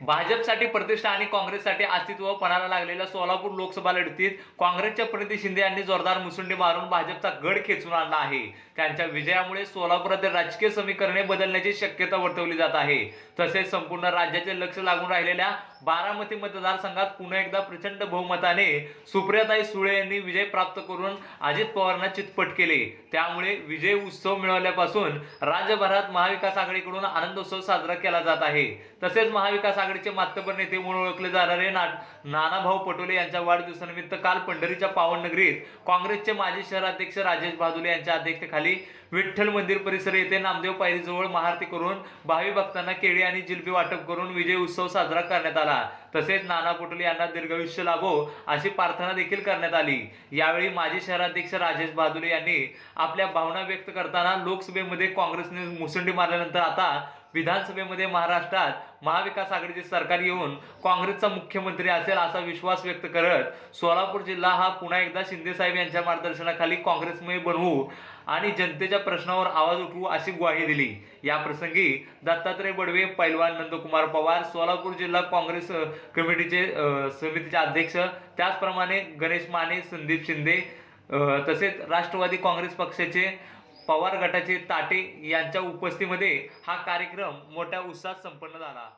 भाजपसाठी प्रतिष्ठा आणि काँग्रेससाठी अस्तित्व पणाला लागलेल्या सोलापूर लोकसभा लढतीत काँग्रेसच्या प्रणिती शिंदे यांनी जोरदार मुसंडी मारून भाजपचा गड खेचून आणला आहे. त्यांच्या विजयामुळे सोलापुरातील राजकीय समीकरणे बदलण्याची शक्यता वर्तवली जात आहे. तसेच संपूर्ण राज्याचे लक्ष लागून राहिलेल्या बारामती मतदारसंघात पुन्हा एकदा प्रचंड बहुमताने सुप्रियाताई सुळे यांनी विजय प्राप्त करून अजित पवारांना चितपट केले. त्यामुळे विजय उत्सव मिळवल्यापासून राज्यभरात महाविकास आघाडीकडून आनंदोत्सव साजरा केला जात आहे. तसेच महाविकास आघाडीचे मातबर नेते म्हणून ओळखले जाणारे ना नानाभाऊ पटोले यांच्या वाढदिवसानिमित्त काल पंढरीच्या पावननगरीत काँग्रेसचे माजी शहराध्यक्ष राजेश भादुले यांच्या अध्यक्षतेखाली विठ्ठल मंदिर परिसर येथे नामदेव पायरीजवळ महाआरती करून भावी भक्तांना केळी आणि जिलबी वाटप करून विजय उत्सव साजरा करण्यात आला. तसेच नाना पटोले यांना दीर्घायुष्य लाभो अशी प्रार्थना देखील करण्यात आली. यावेळी माजी शहराध्यक्ष राजेश भादुले यांनी आपल्या भावना व्यक्त करताना लोकसभेमध्ये काँग्रेसने मुसंडी मारल्यानंतर आता विधानसभेमध्ये महाराष्ट्रात महाविकास आघाडीचे सरकार येऊन काँग्रेसचा मुख्यमंत्री असेल असा विश्वास व्यक्त करत सोलापूर जिल्हा हा पुन्हा एकदा शिंदेसाहेब यांच्या मार्गदर्शनाखाली काँग्रेसमय बनवू आणि जनतेच्या प्रश्नावर आवाज उठवू अशी ग्वाही दिली. या प्रसंगी दत्तात्रय बडवे पैलवान नंदकुमार पवार सोलापूर जिल्हा काँग्रेस कमिटीचे समितीचे अध्यक्ष त्याचप्रमाणे गणेश माने संदीप शिंदे तसेच राष्ट्रवादी काँग्रेस पक्षाचे पवार गटाचे ताटे यांच्या उपस्थितीमध्ये हा कार्यक्रम मोठ्या उत्साहात संपन्न झाला.